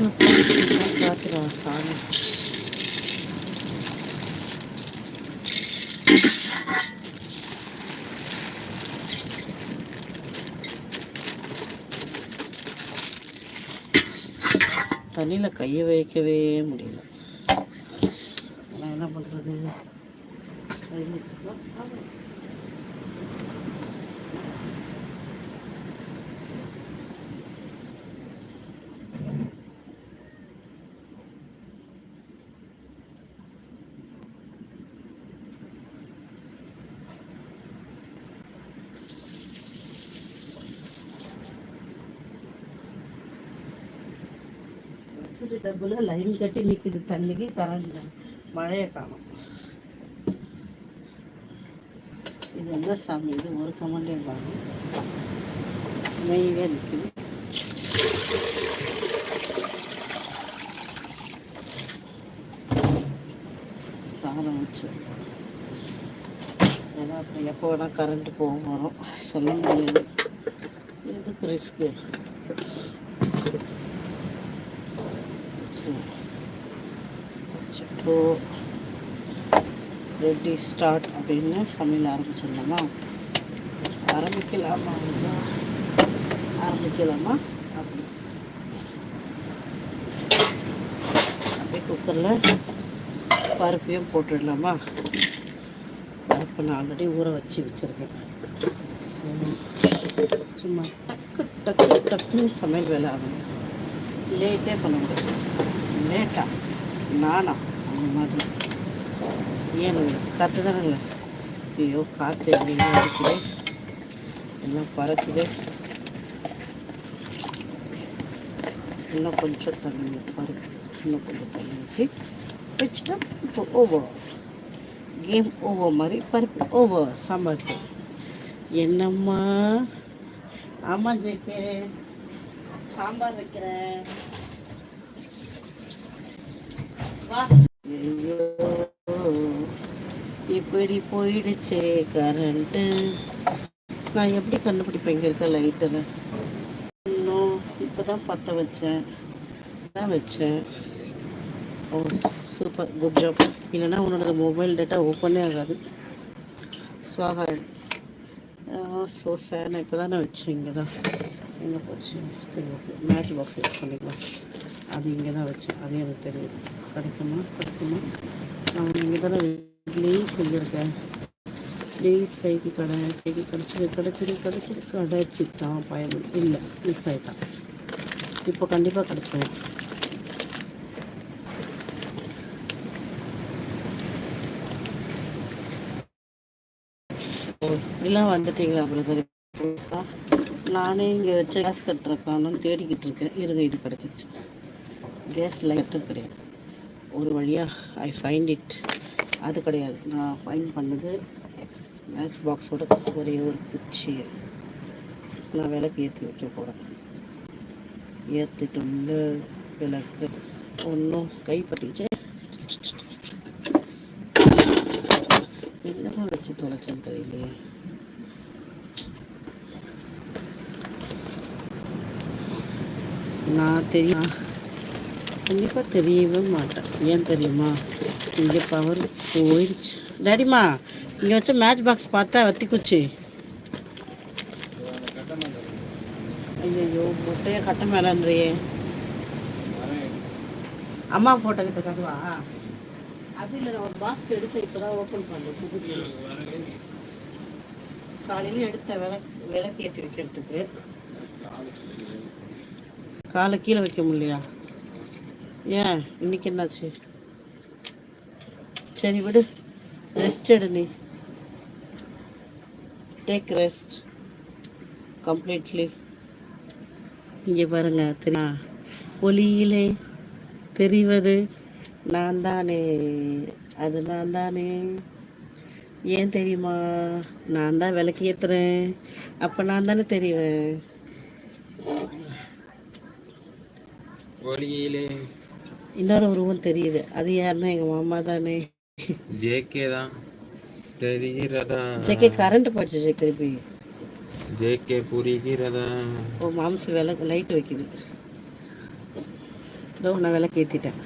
காத்துடா சாமி தண்ணியில் கையை வைக்கவே முடியல. நான் என்ன பண்ணுறது கை டப்புல லைன் கட்டி நிற்குது தண்ணிக்கு கரண்ட் மழையை காணும். இது என்ன சாமி? இது ஒரு கமண்டே காணும் மெயிலே நிற்குது. சாதம் வச்சு. ஏன்னா அப்புறம் எப்போ வேணால் கரண்ட்டு போகும் வரும். சொல்ல முடியாது. எதுக்கு ரிஸ்க்கு வச்சுட்டு ரெடி ஸ்டார்ட் அப்படின்னு சமையல் ஆரம்பிச்சிடலாமா? ஆரம்பிக்கலாமா? ஆரம்பிக்கலாமா? அப்படி. அப்படியே குக்கரில் பருப்பையும் போட்டுடலாமா? பருப்பு நான் ஆல்ரெடி ஊற வச்சு வச்சுருக்கேன். சும்மா டக்கு டக்கு டக்குன்னு சமையல் வேலை ஆகணும். லேட்டே பண்ண முடியாது லேட்டா. நானா. அந்த மாதிரி. ஏன் கரெக்டு தானே இல்லை? ஐயோ காற்று எல்லாம் இருக்குது எல்லாம் பறக்குது. இன்னும் கொஞ்சம் தண்ணி பறக்கு இன்னும் கொஞ்சம் தண்ணி ஊற்றி வச்சுட்டா இப்போ ஓவர் கேம் ஓவர் மாதிரி பருப்பு. ஓவர் சாம்பார் என்னம்மா? ஆமாம் ஜேகே சாம்பார் வைக்கிறேன் வா ஐயோ இப்படி போயிடுச்சே கரண்ட்டு நான் எப்படி கண்டுபிடிப்பேன் இங்கே இருக்க லைட்டரை இன்னும் இப்போ தான் பற்ற வச்சேன். தான் வச்சேன். ஓ சூப்பர் குட் ஜாப் இல்லைன்னா உன்னோட மொபைல் டேட்டா ஓப்பனே ஆகாது. ஸோ ஸோ சார் நான் இப்போ தான் நான் வச்சேன் இங்கே தான் எங்கே போச்சு? சரி ஓகே மேட்ச் பாக்ஸ் யூஸ் பண்ணிக்கலாம். அது இங்கே தான் வச்சேன். அது எனக்கு தெரியும். கிடைக்குமா கிடைக்குமா நான் இங்கே தானே வீட்லேயே சொல்லியிருக்கேன். டெய்ஸ் கைக்கு கடை கைக்கு கிடச்சிரு கிடச்சிரு கிடச்சிரு. கிடச்சிட்டான் பயன் இல்லை மிஸ் ஆகிட்டான் இப்போ கண்டிப்பாக கிடச்சிடும் ஓ இப்படிலாம் வந்துட்டீங்களா பிரதர் நானே இங்கே வச்ச கேஸ் கட்டுறக்கானு தேடிக்கிட்டு இருக்கேன். இருங்க இது கிடச்சிருச்சு. கேஸ் லைட்டர் கிடையாது. ஒரு வழியாக ஐ ஃபைண்ட் இட் அது கிடையாது. நான் ஃபைண்ட் பண்ணது மேட்ச் பாக்ஸோட ஒரே ஒரு குச்சி. நான் விளக்கு ஏற்றி வைக்க போகிறேன் ஏற்றிட்டு விளக்கு. ஒன்றும் கைப்பற்றிச்சு எங்கே தான் வச்சு தொலைச்சேன்னு தெரியலையே. நான் தெரியும். கண்டிப்பாக தெரியவே மாட்டேன். ஏன் தெரியுமா? இங்கே பவர் போயிடுச்சு டேடிமா இங்கே வச்ச மேட்ச் பாக்ஸ் பார்த்தா வத்தி குச்சி ஐயோ முட்டையை கட்ட மேலன்றியே அம்மா ஃபோட்டோ கிட்ட கதுவா அது இல்லை நான் ஒரு பாக்ஸ் எடுத்து இப்போ தான் ஓப்பன் பண்ணேன் புதுசு. காலையில் எடுத்த விளக்கு விளக்கு ஏற்றி வைக்கிறதுக்கு. காலை கீழே வைக்க முடியலையா? ஏன்? இன்னைக்கு என்னாச்சு? சரி விடு. ரெஸ்ட் எடு நீ. டேக் ரெஸ்ட் கம்ப்ளீட்லி இங்கே பாருங்க தெரியா ஒளியிலே தெரிவது நான் தானே அது நான் தானே ஏன் தெரியுமா? நான் தான் விளக்கு ஏற்றுறேன் அப்போ நான் தானே தெரிவேன். ஒளியிலே இன்னொரு உருவம் தெரியுது. அது யாருன்னா எங்கள் மாமா தானே. ஜேகே தான். தெரிகிறதா? ஜேகே கரண்ட் போயிடுச்சு ஜே திருப்பி ஜேகே புரிகிறதா? ஓ மாம்சு விளக்கு லைட் வைக்குது. இதோ நான் விளக்கு ஏற்றிட்டேன்